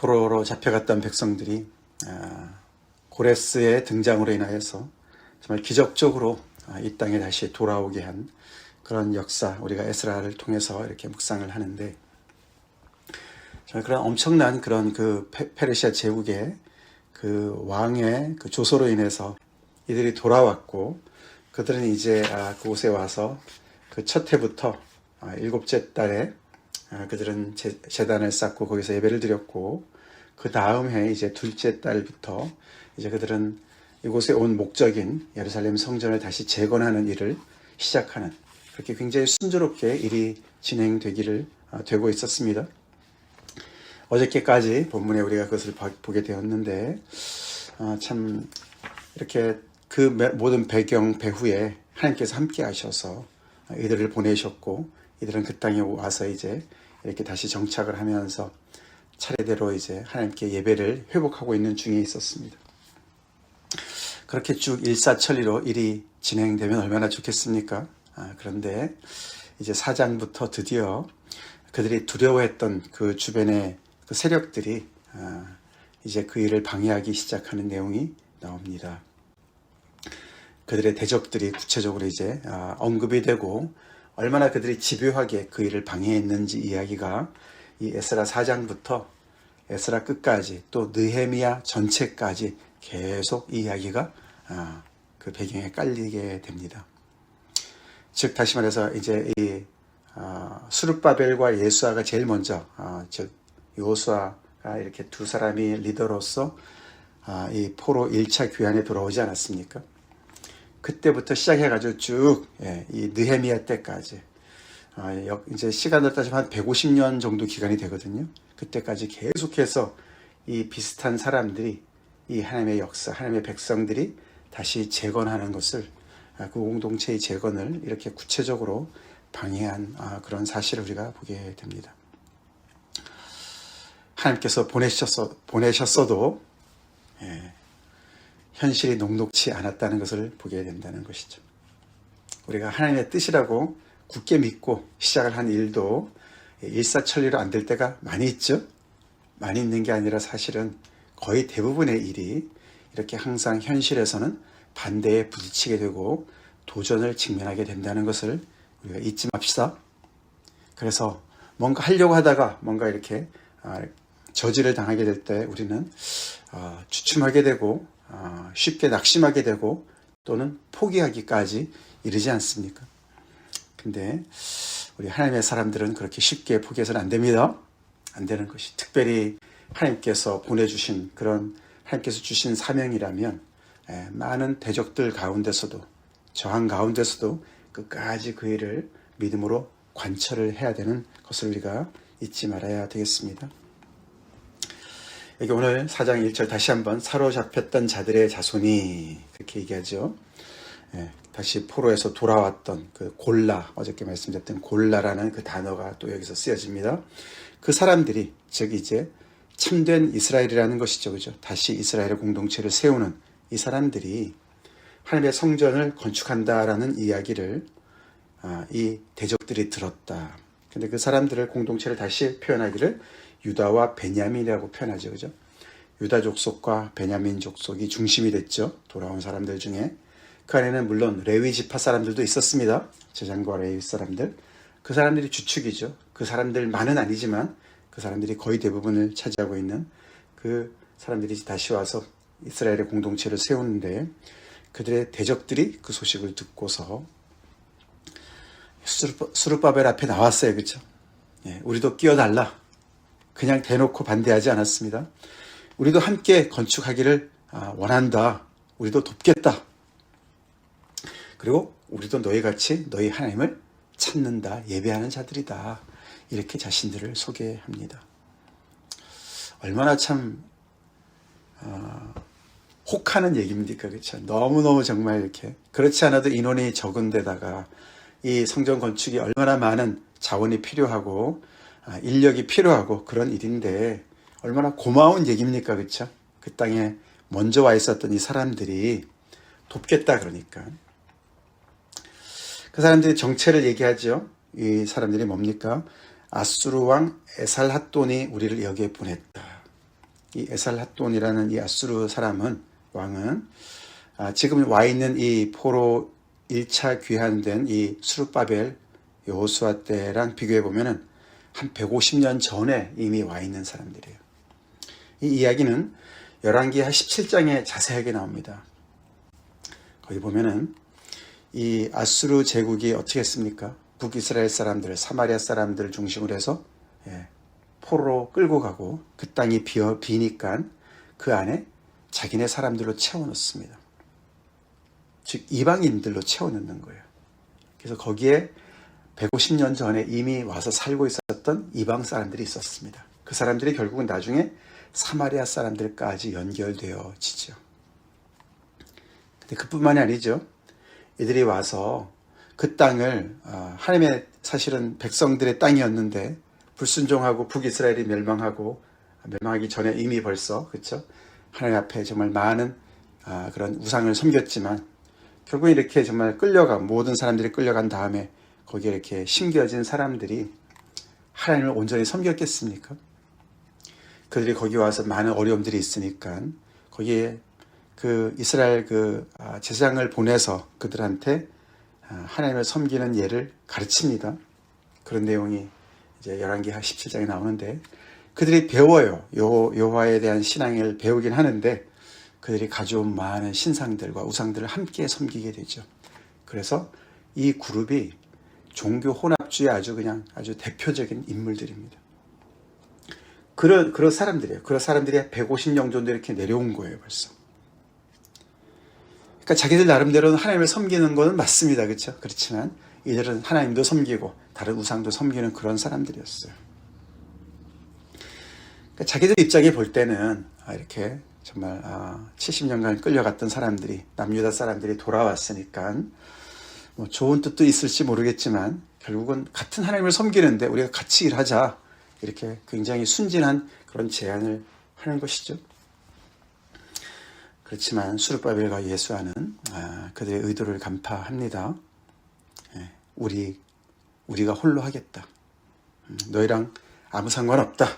포로로 잡혀갔던 백성들이 아, 고레스의 등장으로 인하여서 정말 기적적으로 아, 이 땅에 다시 돌아오게 한 그런 역사 우리가 에스라를 통해서 이렇게 묵상을 하는데 정말 그런 엄청난 그런 그 페- 페르시아 제국의 그 왕의 그 조소로 인해서 이들이 돌아왔고 그들은 이제 아, 그곳에 와서 그 첫 해부터 아, 일곱째 달에 아, 그들은 제, 재단을 쌓고 거기서 예배를 드렸고 그 다음 해 이제 둘째 달부터 이제 그들은 이곳에 온 목적인 예루살렘 성전을 다시 재건하는 일을 시작하는 그렇게 굉장히 순조롭게 일이 진행되기를 아, 되고 있었습니다. 어저께까지 본문에 우리가 그것을 봐- 보게 되었는데 아, 참 이렇게 그 매- 모든 배경 배후에 하나님께서 함께 하셔서 이들을 보내셨고 이들은 그 땅에 와서 이제 이렇게 다시 정착을 하면서 차례대로 이제 하나님께 예배를 회복하고 있는 중에 있었습니다. 그렇게 쭉 일사천리로 일이 진행되면 얼마나 좋겠습니까? 아, 그런데 이제 사장부터 드디어 그들이 두려워했던 그 주변의 그 세력들이 아, 이제 그 일을 방해하기 시작하는 내용이 나옵니다. 그들의 대적들이 구체적으로 이제 아, 언급이 되고 얼마나 그들이 집요하게 그 일을 방해했는지 이야기가 이 에스라 4장부터 에스라 끝까지 또 느헤미야 전체까지 계속 이 이야기가 아, 그 배경에 깔리게 됩니다. 즉 다시 말해서 이제 이 아, 수르바벨과 예수아가 제일 먼저 아, 즉 요수아가 이렇게 두 사람이 리더로서 아, 이 포로 1차 교환에 돌아오지 않았습니까? 그때부터 시작해가지고 쭉, 예, 이 느헤미야 때까지, 아, 역- 이제 시간을 따지면 한 150년 정도 기간이 되거든요. 그때까지 계속해서 이 비슷한 사람들이 이 하나님의 역사, 하나님의 백성들이 다시 재건하는 것을, 아, 그 공동체의 재건을 이렇게 구체적으로 방해한 아, 그런 사실을 우리가 보게 됩니다. 하나님께서 보내셨어, 보내셨어도, 예, 현실이 녹록치 않았다는 것을 보게 된다는 것이죠. 우리가 하나님의 뜻이라고 굳게 믿고 시작을 한 일도 일사천리로 안 될 때가 많이 있죠. 많이 있는 게 아니라 사실은 거의 대부분의 일이 이렇게 항상 현실에서는 반대에 부딪히게 되고 도전을 직면하게 된다는 것을 우리가 잊지 맙시다. 그래서 뭔가 하려고 하다가 뭔가 이렇게 아, 저지를 당하게 될 때 우리는 아, 주춤하게 되고 아, 쉽게 낙심하게 되고 또는 포기하기까지 이르지 않습니까? 근데 우리 하나님의 사람들은 그렇게 쉽게 포기해서는 안 됩니다. 안 되는 것이 특별히 하나님께서 보내주신 그런 하나님께서 주신 사명이라면 예, 많은 대적들 가운데서도 저항 가운데서도 끝까지 그 일을 믿음으로 관철을 해야 되는 것을 우리가 잊지 말아야 되겠습니다. 여기 오늘 4장 1절 다시 한번 사로잡혔던 자들의 자손이 그렇게 얘기하죠. 예, 다시 포로에서 돌아왔던 그 골라 어저께 말씀드렸던 골라라는 그 단어가 또 여기서 쓰여집니다. 그 사람들이 즉 이제 참된 이스라엘이라는 것이죠, 그죠? 다시 이스라엘의 공동체를 세우는 이 사람들이 하나님의 성전을 건축한다라는 이야기를 아, 이 대적들이 들었다. 근데 그 사람들을 공동체를 다시 표현하기를 유다와 베냐민이라고 표현하죠. 그죠? 유다 족속과 베냐민 족속이 중심이 됐죠. 돌아온 사람들 중에. 그 안에는 물론 레위 지파 사람들도 있었습니다. 제장과 레위 사람들. 그 사람들이 주축이죠. 그 사람들만은 아니지만 그 사람들이 거의 대부분을 차지하고 있는 그 사람들이 다시 와서 이스라엘의 공동체를 세우는데 그들의 대적들이 그 소식을 듣고서 수르- 수르바벨 앞에 나왔어요. 그렇죠? 예, 우리도 끼어달라. 그냥 대놓고 반대하지 않았습니다. 우리도 함께 건축하기를 아, 원한다. 우리도 돕겠다. 그리고 우리도 너희 같이 너희 하나님을 찾는다. 예배하는 자들이다. 이렇게 자신들을 소개합니다. 얼마나 참 어, 혹하는 얘기입니까? 그렇죠? 너무너무 정말 이렇게 그렇지 않아도 인원이 적은 데다가 이 성전 건축이 얼마나 많은 자원이 필요하고 아, 인력이 필요하고 그런 일인데 얼마나 고마운 얘기입니까? 그렇죠? 그 땅에 먼저 와 있었던 이 사람들이 돕겠다 그러니까 그 사람들이 정체를 얘기하죠. 이 사람들이 뭡니까? 아수르 왕 에살핫돈이 우리를 여기에 보냈다. 이 에살핫돈이라는 이 아수르 사람은 왕은 아, 지금 와 있는 이 포로 1차 귀환된 이 수르바벨 여호수아 때랑 비교해 보면은 한 150년 전에 이미 와 있는 사람들이에요. 이 이야기는 열왕기하 17장에 자세하게 나옵니다. 거기 보면은 이 아수르 제국이 어떻게 했습니까? 북이스라엘 사람들, 사마리아 사람들을 중심으로 해서 예, 포로로 끌고 가고 그 땅이 비어 비니까 그 안에 자기네 사람들로 채워 넣습니다. 즉 이방인들로 채워 넣는 거예요. 그래서 거기에 150년 전에 이미 와서 살고 있었던 이방 사람들이 있었습니다. 그 사람들이 결국은 나중에 사마리아 사람들까지 연결되어지죠. 근데 그뿐만이 아니죠. 이들이 와서 그 땅을 어, 하나님의 사실은 백성들의 땅이었는데 불순종하고 북이스라엘이 멸망하고 멸망하기 전에 이미 벌써 그렇죠 하나님 앞에 정말 많은 아, 그런 우상을 섬겼지만 결국 이렇게 정말 끌려가 모든 사람들이 끌려간 다음에 거기에 이렇게 심겨진 사람들이 하나님을 온전히 섬겼겠습니까? 그들이 거기 와서 많은 어려움들이 있으니까 거기에 그 이스라엘 그 아, 제사장을 보내서 그들한테 아, 하나님을 섬기는 예를 가르칩니다. 그런 내용이 이제 열왕기 17장에 나오는데 그들이 배워요. 요 여호와에 대한 신앙을 배우긴 하는데 그들이 가져온 많은 신상들과 우상들을 함께 섬기게 되죠. 그래서 이 그룹이 종교 혼합주의 아주 그냥 아주 대표적인 인물들입니다. 그런 그런 사람들이에요. 그런 사람들이 150년 정도 이렇게 내려온 거예요, 벌써. 그러니까 자기들 나름대로는 하나님을 섬기는 것은 맞습니다. 그렇죠? 그렇지만 이들은 하나님도 섬기고 다른 우상도 섬기는 그런 사람들이었어요. 그러니까 자기들 입장에 볼 때는 아, 이렇게 정말 70년간 끌려갔던 사람들이 남유다 사람들이 돌아왔으니까 뭐 좋은 뜻도 있을지 모르겠지만 결국은 같은 하나님을 섬기는데 우리가 같이 일하자 이렇게 굉장히 순진한 그런 제안을 하는 것이죠. 그렇지만 수르바벨과 예수와는 아, 그들의 의도를 간파합니다. 예, 우리 우리가 홀로 하겠다. 음, 너희랑 아무 상관없다.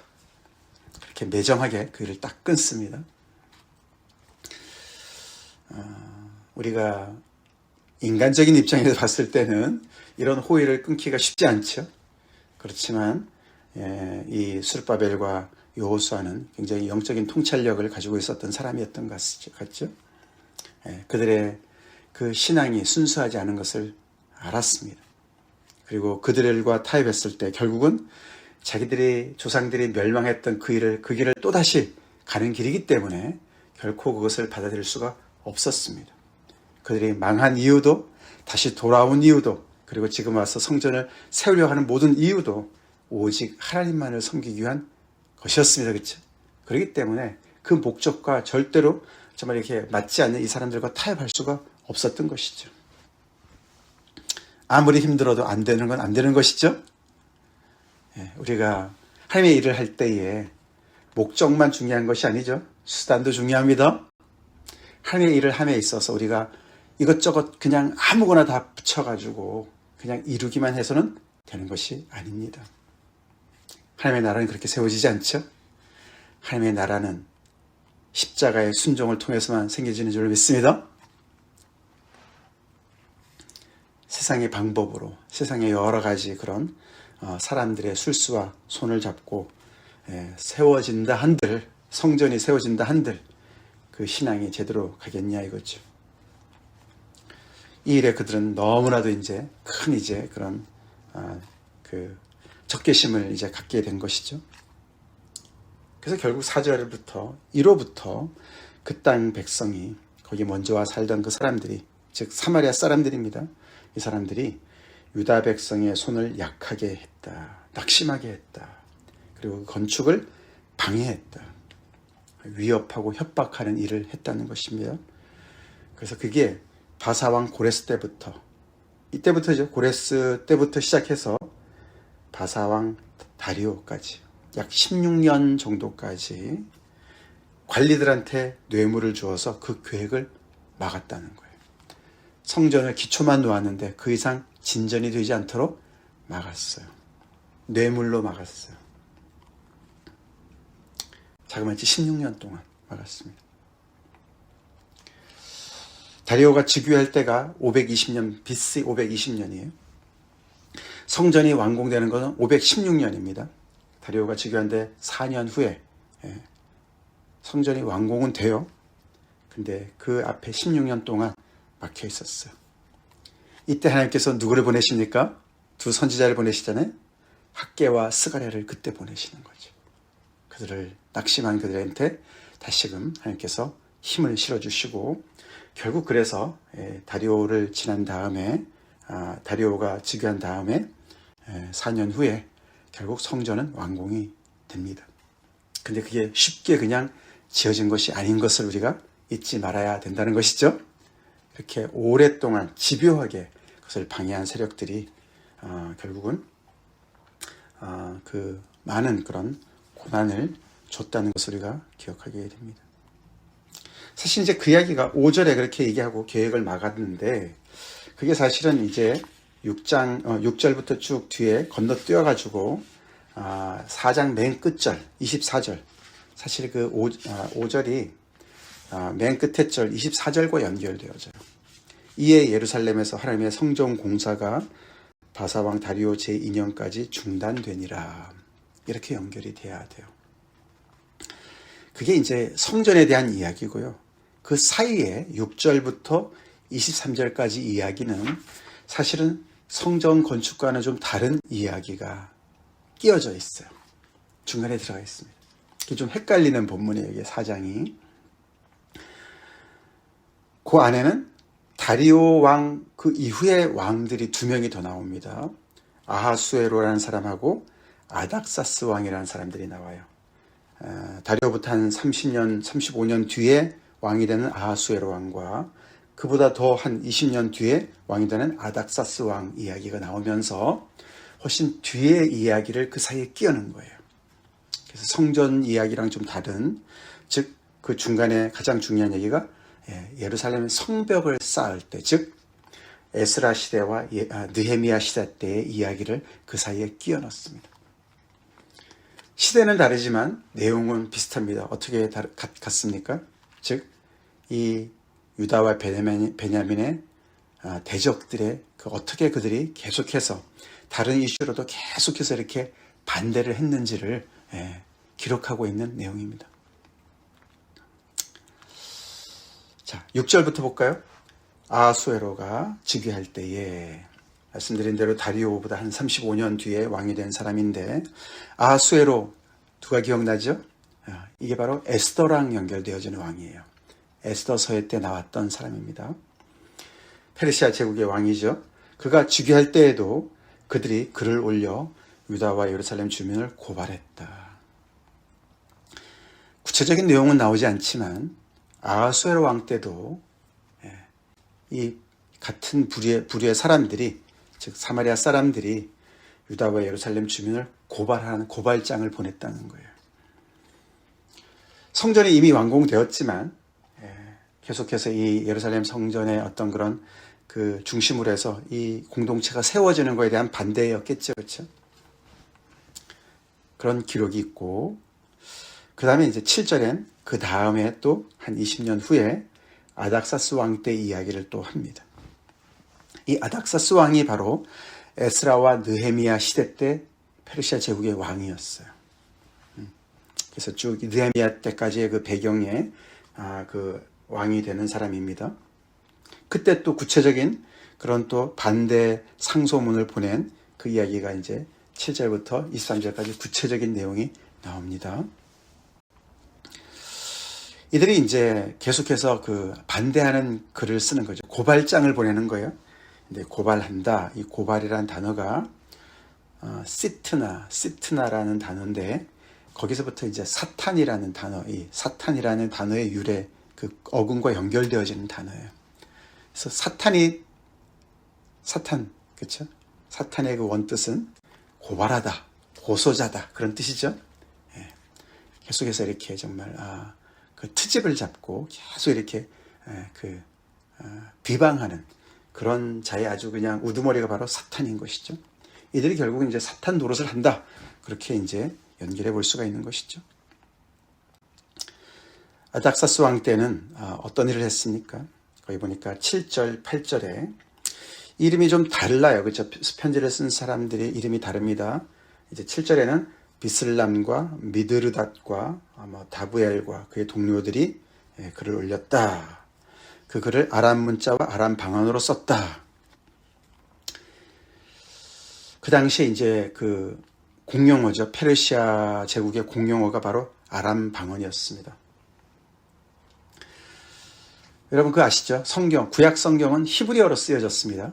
그렇게 매정하게 그 일을 딱 끊습니다. 어, 우리가 인간적인 입장에서 봤을 때는 이런 호의를 끊기가 쉽지 않죠. 그렇지만 예, 이 수르바벨과 요호수아는 굉장히 영적인 통찰력을 가지고 있었던 사람이었던 것 같죠. 예, 그들의 그 신앙이 순수하지 않은 것을 알았습니다. 그리고 그들과 타협했을 때 결국은 자기들이 조상들이 멸망했던 그 일을 그 길을 또 다시 가는 길이기 때문에 결코 그것을 받아들일 수가 없었습니다. 그들이 망한 이유도 다시 돌아온 이유도 그리고 지금 와서 성전을 세우려 하는 모든 이유도 오직 하나님만을 섬기기 위한 것이었습니다. 그렇죠? 그렇기 때문에 그 목적과 절대로 정말 이렇게 맞지 않는 이 사람들과 타협할 수가 없었던 것이죠. 아무리 힘들어도 안 되는 건 안 되는 것이죠. 예, 우리가 하나님의 일을 할 때에 목적만 중요한 것이 아니죠. 수단도 중요합니다. 하나님의 일을 함에 있어서 우리가 이것저것 그냥 아무거나 다 붙여가지고 그냥 이루기만 해서는 되는 것이 아닙니다. 하나님의 나라는 그렇게 세워지지 않죠? 하나님의 나라는 십자가의 순종을 통해서만 생겨지는 줄 믿습니다. 세상의 방법으로, 세상의 여러 가지 그런 어, 사람들의 술수와 손을 잡고 예, 세워진다 한들, 성전이 세워진다 한들 그 신앙이 제대로 가겠냐 이거죠. 이 일에 그들은 너무나도 이제 큰 이제 그런 아, 그 적개심을 이제 갖게 된 것이죠. 그래서 결국 4절부터 1호부터 그 땅 백성이 거기 먼저 와 살던 그 사람들이 즉 사마리아 사람들입니다. 이 사람들이 유다 백성의 손을 약하게 했다. 낙심하게 했다. 그리고 그 건축을 방해했다. 위협하고 협박하는 일을 했다는 것입니다. 그래서 그게 바사왕 고레스 때부터 이때부터죠. 고레스 때부터 시작해서 바사왕 다리오까지 약 16년 정도까지 관리들한테 뇌물을 주어서 그 계획을 막았다는 거예요. 성전을 기초만 놓았는데 그 이상 진전이 되지 않도록 막았어요. 뇌물로 막았어요. 자그마치 16년 동안 막았습니다. 다리오가 즉위할 때가 520년, BC 520년이에요. 성전이 완공되는 것은 516년입니다. 다리오가 즉위한 데 4년 후에 예, 성전이 완공은 돼요. 근데 그 앞에 16년 동안 막혀 있었어요. 이때 하나님께서 누구를 보내십니까? 두 선지자를 보내시잖아요. 학계와 스가랴를 그때 보내시는 거죠. 그들을 낙심한 그들한테 다시금 하나님께서 힘을 실어주시고 결국 그래서 예, 다리오를 지난 다음에 아, 다리오가 즉위한 다음에 4년 후에 결국 성전은 완공이 됩니다. 근데 그게 쉽게 그냥 지어진 것이 아닌 것을 우리가 잊지 말아야 된다는 것이죠. 이렇게 오랫동안 집요하게 그것을 방해한 세력들이 어, 결국은 어, 그 많은 그런 고난을 줬다는 것을 우리가 기억하게 됩니다. 사실 이제 그 이야기가 5절에 그렇게 얘기하고 계획을 막았는데 그게 사실은 이제 6장 어, 6절부터 쭉 뒤에 건너뛰어 가지고 아, 4장 맨 끝절 24절 사실 그 5, 아, 5절이 아, 맨 끝에 절 24절과 연결되어져요. 이에 예루살렘에서 하나님의 성전 공사가 바사왕 다리오 제2년까지 중단되니라. 이렇게 연결이 돼야 돼요. 그게 이제 성전에 대한 이야기고요. 그 사이에 6절부터 23절까지 이야기는 사실은 성전 건축과는 좀 다른 이야기가 끼어져 있어요. 중간에 들어가 있습니다. 이게 좀 헷갈리는 본문이에요. 이게 사장이. 그 안에는 다리오 왕 그 이후에 왕들이 두 명이 더 나옵니다. 아하수에로라는 사람하고 아닥사스 왕이라는 사람들이 나와요. 다리오부터 한 30년, 35년 뒤에 왕이 되는 아하수에로 왕과 그보다 더 한 20년 뒤에 왕이 되는 아닥사스 왕 이야기가 나오면서 훨씬 뒤의 이야기를 그 사이에 끼얹는 거예요. 그래서 성전 이야기랑 좀 다른, 즉, 그 중간에 가장 중요한 얘기가 예, 예루살렘 성벽을 쌓을 때, 즉 에스라 시대와 예, 아, 느헤미야 시대 때의 이야기를 그 사이에 끼워 넣습니다. 시대는 다르지만 내용은 비슷합니다. 어떻게 같습니까? 즉, 이 유다와 베냐민의 아, 대적들의 그 어떻게 그들이 계속해서 다른 이슈로도 계속해서 이렇게 반대를 했는지를 예, 기록하고 있는 내용입니다. 자, 6절부터 볼까요? 아수에로가 즉위할 때에 말씀드린 대로 다리오보다 한 35년 뒤에 왕이 된 사람인데 아수에로 누가 기억나죠? 아, 이게 바로 에스더랑 연결되어지는 왕이에요. 에스더 서해 때 나왔던 사람입니다. 페르시아 제국의 왕이죠. 그가 즉위할 때에도 그들이 글을 올려 유다와 예루살렘 주민을 고발했다. 구체적인 내용은 나오지 않지만 아하수에로 왕 때도 예, 이 같은 부류의, 부류의 사람들이 즉 사마리아 사람들이 유다와 예루살렘 주민을 고발하는 고발장을 보냈다는 거예요. 성전이 이미 완공되었지만 예, 계속해서 이 예루살렘 성전의 어떤 그런 그 중심으로 해서 이 공동체가 세워지는 것에 대한 반대였겠죠, 그렇죠? 그런 기록이 있고 그 다음에 이제 7절엔 그 다음에 또 한 20년 후에 아닥사스 왕 때 이야기를 또 합니다. 이 아닥사스 왕이 바로 에스라와 느헤미야 시대 때 페르시아 제국의 왕이었어요. 음. 그래서 쭉 느헤미야 때까지의 그 배경에 아, 그 왕이 되는 사람입니다. 그때 또 구체적인 그런 또 반대 상소문을 보낸 그 이야기가 이제 7절부터 23절까지 구체적인 내용이 나옵니다. 이들이 이제 계속해서 그 반대하는 글을 쓰는 거죠. 고발장을 보내는 거예요. 근데 고발한다. 이 고발이라는 단어가 어, 시트나 시트나라는 단어인데 거기서부터 이제 사탄이라는 단어, 이 사탄이라는 단어의 유래 그 어근과 연결되어지는 단어예요. 그래서 사탄이 사탄 그렇죠? 사탄의 그 원뜻은 고발하다, 고소자다 그런 뜻이죠. 예. 계속해서 이렇게 정말 아, 그 트집을 잡고 계속 이렇게 그 어, 비방하는 그런 자의 아주 그냥 우두머리가 바로 사탄인 것이죠. 이들이 결국은 이제 사탄 노릇을 한다. 그렇게 이제 연결해 볼 수가 있는 것이죠. 아닥사스 왕 때는 아, 어떤 일을 했습니까? 거기 보니까 7절, 8절에 이름이 좀 달라요. 그렇죠? 편지를 쓴 사람들의 이름이 다릅니다. 이제 7절에는 비슬람과 미드르닷과 아마 다부엘과 그의 동료들이 예, 글을 올렸다. 그 글을 아람 문자와 아람 방언으로 썼다. 그 당시에 이제 그 공용어죠. 페르시아 제국의 공용어가 바로 아람 방언이었습니다. 여러분 그 아시죠? 성경, 구약 성경은 히브리어로 쓰여졌습니다.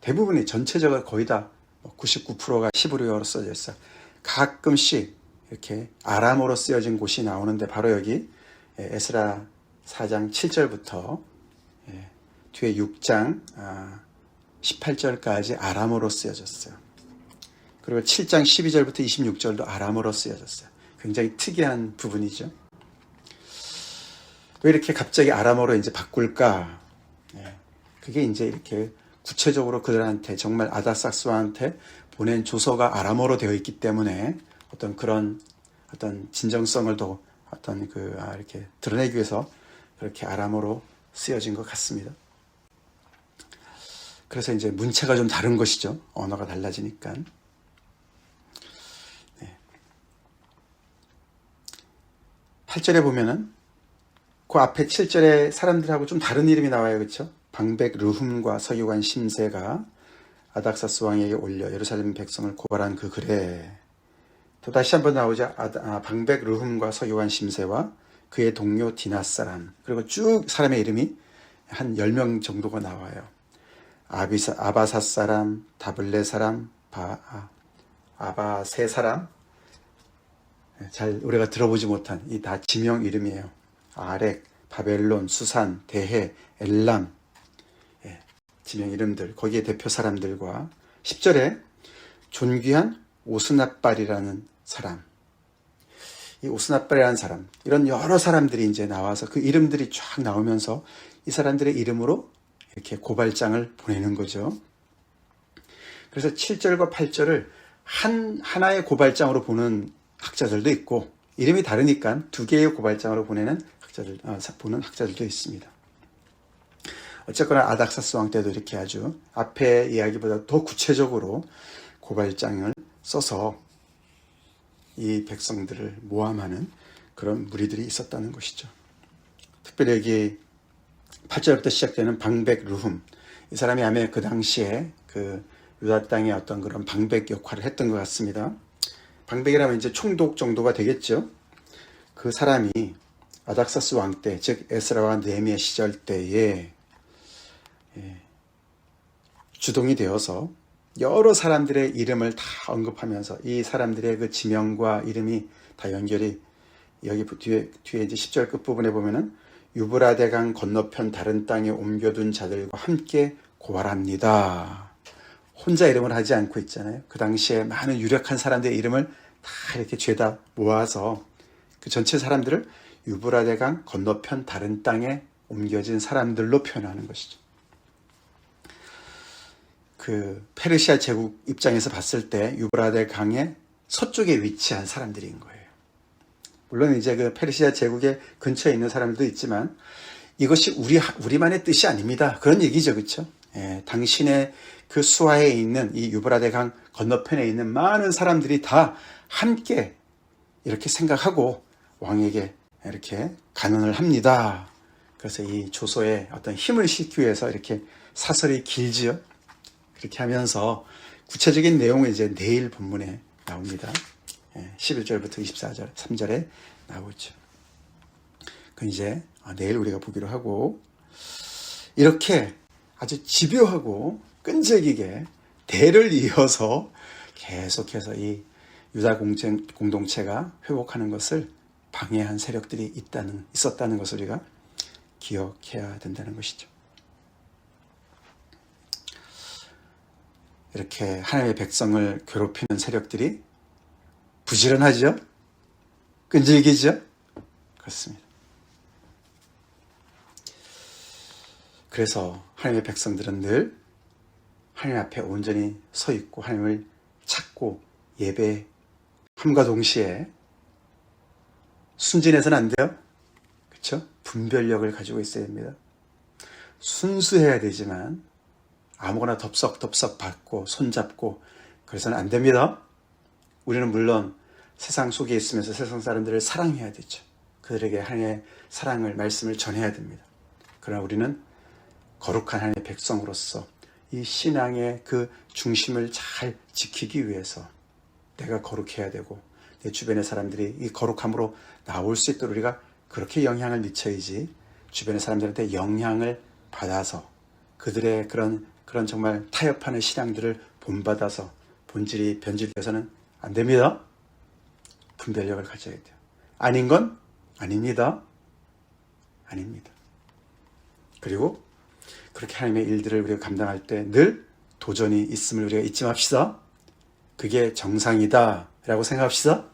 대부분이 전체적으로 거의 다 99%가 히브리어로 써져 있어요. 가끔씩 이렇게 아람어로 쓰여진 곳이 나오는데 바로 여기 예, 에스라 4장 7절부터 예, 뒤에 6장 18절까지 아, 아람어로 쓰여졌어요. 그리고 7장 12절부터 26절도 아람어로 쓰여졌어요. 굉장히 특이한 부분이죠. 왜 이렇게 갑자기 아람어로 이제 바꿀까? 예, 그게 이제 이렇게 구체적으로 그들한테 정말 아다삭스한테 보낸 조서가 아람어로 되어 있기 때문에 어떤 그런 어떤 진정성을 더 어떤 그 아, 이렇게 드러내기 위해서 그렇게 아람어로 쓰여진 것 같습니다. 그래서 이제 문체가 좀 다른 것이죠. 언어가 달라지니까. 네. 8절에 보면은 그 앞에 7절에 사람들하고 좀 다른 이름이 나와요. 그렇죠? 방백 르훔과 서기관 심세가 아닥사스 왕에게 올려 예루살렘 백성을 고발한 그 글에 또 다시 한번 나오자 아, 방백 르훔과 서기관 심세와 그의 동료 디나스 사람 그리고 쭉 사람의 이름이 한 10명 정도가 나와요. 아비사, 아바사 사람, 다블레 사람, 바, 아, 아바세 사람 네, 잘 우리가 들어보지 못한 이 다 지명 이름이에요. 아렉, 바벨론, 수산, 대해, 엘람 예, 지명 이름들 거기에 대표 사람들과 10절에 존귀한 오스나빨이라는 사람 이 오스나빨이라는 사람 이런 여러 사람들이 이제 나와서 그 이름들이 쫙 나오면서 이 사람들의 이름으로 이렇게 고발장을 보내는 거죠. 그래서 7절과 8절을 한 하나의 고발장으로 보는 학자들도 있고 이름이 다르니까 두 개의 고발장으로 보내는 학자들 아, 보는 학자들도 있습니다. 어쨌거나 아닥사스 왕 때도 이렇게 아주 앞에 이야기보다 더 구체적으로 고발장을 써서 이 백성들을 모함하는 그런 무리들이 있었다는 것이죠. 특별히 여기 8절부터 시작되는 방백 루흠 이 사람이 아마 그 당시에 그 유다 땅의 어떤 그런 방백 역할을 했던 것 같습니다. 방백이라면 이제 총독 정도가 되겠죠. 그 사람이 아닥사스 왕 때, 즉 에스라와 네미의 시절 때에 예, 주동이 되어서 여러 사람들의 이름을 다 언급하면서 이 사람들의 그 지명과 이름이 다 연결이 여기 뒤에 뒤에 이제 10절 끝 부분에 보면은 유브라데강 건너편 다른 땅에 옮겨둔 자들과 함께 고발합니다. 혼자 이름을 하지 않고 있잖아요. 그 당시에 많은 유력한 사람들의 이름을 다 이렇게 죄다 모아서 그 전체 사람들을 유브라데강 건너편 다른 땅에 옮겨진 사람들로 표현하는 것이죠. 그 페르시아 제국 입장에서 봤을 때 유브라데 강의 서쪽에 위치한 사람들인 거예요. 물론 이제 그 페르시아 제국의 근처에 있는 사람들도 있지만 이것이 우리 우리만의 뜻이 아닙니다. 그런 얘기죠, 그렇죠? 예, 당신의 그 수하에 있는 이 유브라데 강 건너편에 있는 많은 사람들이 다 함께 이렇게 생각하고 왕에게 이렇게 간언을 합니다. 그래서 이 조소에 어떤 힘을 싣기 위해서 이렇게 사설이 길지요. 그렇게 하면서 구체적인 내용은 이제 내일 본문에 나옵니다. 11절부터 24절, 3절에 나오죠. 그 이제 아, 내일 우리가 보기로 하고 이렇게 아주 집요하고 끈질기게 대를 이어서 계속해서 이 유다 공동체가 회복하는 것을 방해한 세력들이 있다는 있었다는 것을 우리가 기억해야 된다는 것이죠. 이렇게 하나님의 백성을 괴롭히는 세력들이 부지런하죠? 끈질기죠? 그렇습니다. 그래서 하나님의 백성들은 늘 하나님 앞에 온전히 서 있고 하나님을 찾고 예배함과 동시에 순진해서는 안 돼요. 그렇죠? 분별력을 가지고 있어야 됩니다. 순수해야 되지만 아무거나 덥석덥석 받고 손잡고 그래서는 안 됩니다. 우리는 물론 세상 속에 있으면서 세상 사람들을 사랑해야 되죠. 그들에게 하나님의 사랑을 말씀을 전해야 됩니다. 그러나 우리는 거룩한 하나님의 백성으로서 이 신앙의 그 중심을 잘 지키기 위해서 내가 거룩해야 되고 내 주변의 사람들이 이 거룩함으로 나올 수 있도록 우리가 그렇게 영향을 미쳐야지 주변의 사람들한테 영향을 받아서 그들의 그런 그런 정말 타협하는 신앙들을 본받아서 본질이 변질돼서는 안 됩니다. 분별력을 가져야 돼요. 아닌 건 아닙니다. 아닙니다. 그리고 그렇게 하나님의 일들을 우리가 감당할 때 늘 도전이 있음을 우리가 잊지 맙시다. 그게 정상이다. 라고 생각합시다.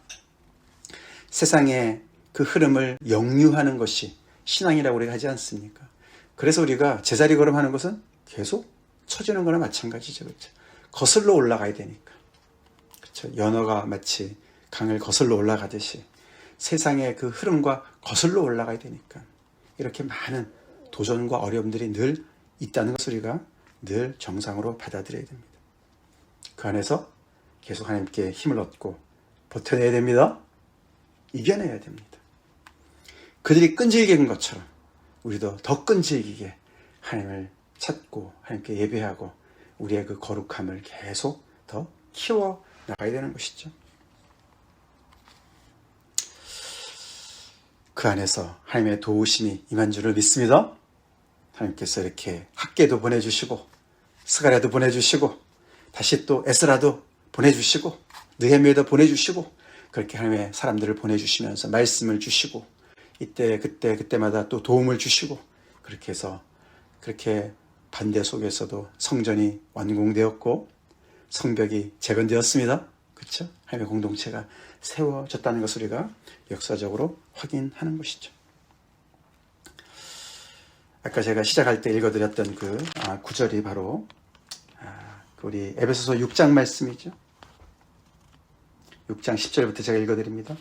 세상의 그 흐름을 역류하는 것이 신앙이라고 우리가 하지 않습니까? 그래서 우리가 제자리 걸음하는 것은 계속 처지는 거나 마찬가지죠. 그렇죠? 거슬러 올라가야 되니까. 그렇죠? 연어가 마치 강을 거슬러 올라가듯이 세상의 그 흐름과 거슬러 올라가야 되니까 이렇게 많은 도전과 어려움들이 늘 있다는 것을 우리가 늘 정상으로 받아들여야 됩니다. 그 안에서 계속 하나님께 힘을 얻고 버텨내야 됩니다. 이겨내야 됩니다. 그들이 끈질긴 것처럼 우리도 더 끈질기게 하나님을 찾고 하나님께 예배하고 우리의 그 거룩함을 계속 더 키워 나가야 되는 것이죠. 그 안에서 하나님의 도우심이 임한 줄을 믿습니다. 하나님께서 이렇게 학계도 보내주시고 스가랴도 보내주시고 다시 또 에스라도 보내주시고 느헤미야도 보내주시고 그렇게 하나님의 사람들을 보내주시면서 말씀을 주시고 이때 그때 그때마다 또 도움을 주시고 그렇게 해서 그렇게 반대 속에서도 성전이 완공되었고 성벽이 재건되었습니다. 그렇죠? 하나님의 공동체가 세워졌다는 것을 우리가 역사적으로 확인하는 것이죠. 아까 제가 시작할 때 읽어드렸던 그 아, 구절이 바로 우리 에베소서 6장 말씀이죠. 6장 10절부터 제가 읽어드립니다.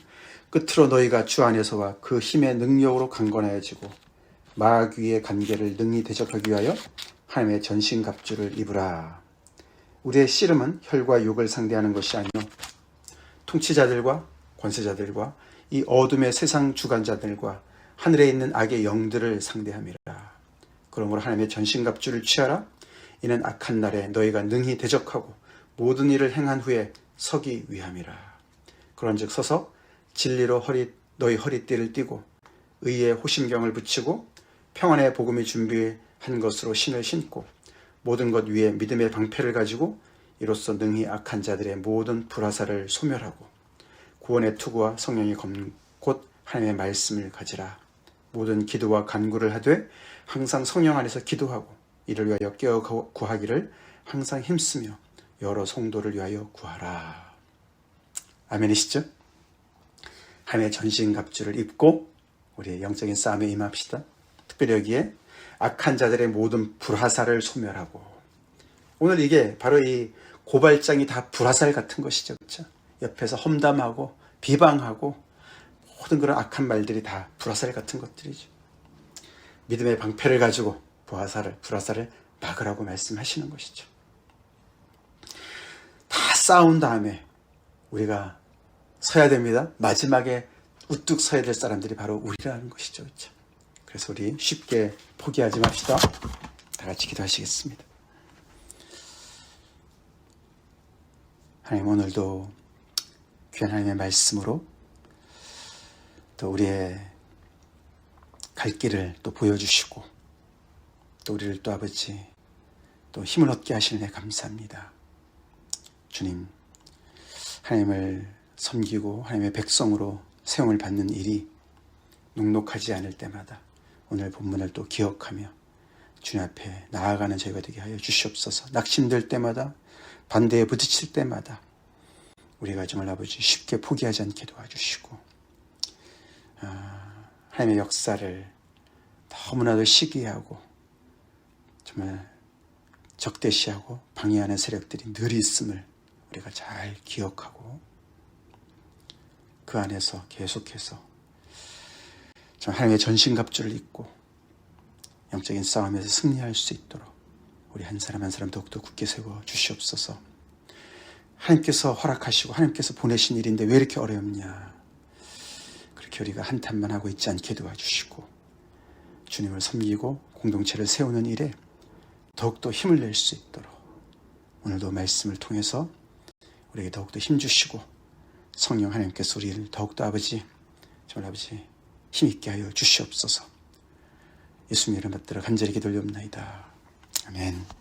끝으로 너희가 주 안에서와 그 힘의 능력으로 강건하여지고 마귀의 관계를 능히 대적하기 위하여 하나님의 전신 갑주를 입으라. 우리의 씨름은 혈과 육을 상대하는 것이 아니요 통치자들과 권세자들과 이 어둠의 세상 주관자들과 하늘에 있는 악의 영들을 상대함이라. 그러므로 하나님의 전신갑주를 취하라. 이는 악한 날에 너희가 능히 대적하고 모든 일을 행한 후에 서기 위함이라. 그런즉 서서 진리로 허리 너희 허리띠를 띠고 의의 호심경을 붙이고 평안의 복음이 준비한 것으로 신을 신고 모든 것 위에 믿음의 방패를 가지고 이로써 능히 악한 자들의 모든 불화사를 소멸하고 구원의 투구와 성령의 검곧 하나님의 말씀을 가지라 모든 기도와 간구를 하되 항상 성령 안에서 기도하고 이를 위하여 깨어 구하기를 항상 힘쓰며 여러 성도를 위하여 구하라. 아멘이시죠? 하나님의 전신갑주를 입고 우리의 영적인 싸움에 임합시다. 특별히 여기에 악한 자들의 모든 불화살을 소멸하고 오늘 이게 바로 이 고발장이 다 불화살 같은 것이죠. 그렇죠? 옆에서 험담하고 비방하고 모든 그런 악한 말들이 다 불화살 같은 것들이죠. 믿음의 방패를 가지고 부하사를 불화살을 막으라고 말씀하시는 것이죠. 다 싸운 다음에 우리가 서야 됩니다. 마지막에 우뚝 서야 될 사람들이 바로 우리라는 것이죠. 그렇죠? 그래서 우리 쉽게 포기하지 맙시다. 다 같이 기도하시겠습니다. 하나님 오늘도 귀한 하나님의 말씀으로 또 우리의 갈 길을 또 보여주시고 또 우리를 또 아버지 또 힘을 얻게 하시는 데 감사합니다. 주님, 하나님을 섬기고 하나님의 백성으로 세움을 받는 일이 녹록하지 않을 때마다 오늘 본문을 또 기억하며 주님 앞에 나아가는 저희가 되게 하여 주시옵소서. 낙심될 때마다 반대에 부딪힐 때마다 우리가 정말 아버지 쉽게 포기하지 않게 도와주시고 아, 하나님의 역사를 너무나도 시기하고 정말 적대시하고 방해하는 세력들이 늘 있음을 우리가 잘 기억하고 그 안에서 계속해서 정 하나님의 전신갑주를 입고 영적인 싸움에서 승리할 수 있도록 우리 한 사람 한 사람 더욱더 굳게 세워 주시옵소서. 하나님께서 허락하시고 하나님께서 보내신 일인데 왜 이렇게 어렵냐? 그렇게 우리가 한탄만 하고 있지 않게 도와주시고 주님을 섬기고 공동체를 세우는 일에 더욱더 힘을 낼 수 있도록 오늘도 말씀을 통해서 우리에게 더욱더 힘 주시고 성령 하나님께서 우리를 더욱더 아버지 정말 아버지 힘 있게 하여 주시옵소서. 예수님 이름 받들어 간절히 기도올리옵나이다. 아멘